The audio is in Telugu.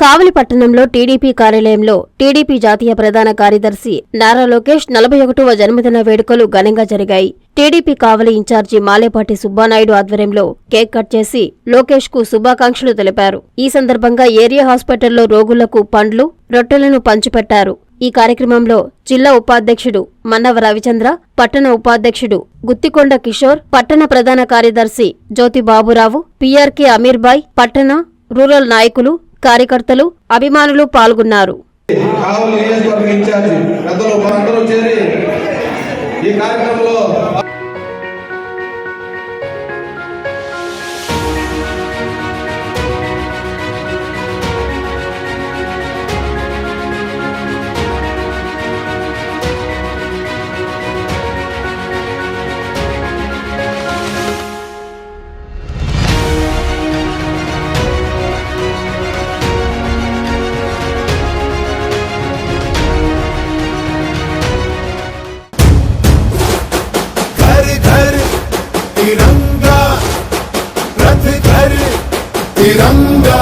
కావలి పట్టణంలో టీడీపీ కార్యాలయంలో టీడీపీ జాతీయ ప్రధాన కార్యదర్శి నారా లోకేష్ నలభై ఒకటవ జన్మదిన వేడుకలు ఘనంగా జరిగాయి. టీడీపీ కావలి ఇన్ఛార్జి మాలేపాటి సుబ్బానాయుడు ఆధ్వర్యంలో కేక్ కట్ చేసి లోకేష్కు శుభాకాంక్షలు తెలిపారు. ఈ సందర్భంగా ఏరియా హాస్పిటల్లో రోగులకు పండ్లు రొట్టెలను పంచిపెట్టారు. ఈ కార్యక్రమంలో జిల్లా ఉపాధ్యక్షుడు మన్నవ రవిచంద్ర పట్టణ ఉపాధ్యక్షుడు గుత్తికొండ కిషోర్ పట్టణ ప్రధాన కార్యదర్శి జ్యోతి బాబురావు పీఆర్కే అమీర్బాయ్ పట్టణ రూరల్ నాయకులు కార్యకర్తలు అభిమానులు పాల్గొన్నారు. ఈ కార్యక్రమంలో तिरंगा रथ घर तिरंगा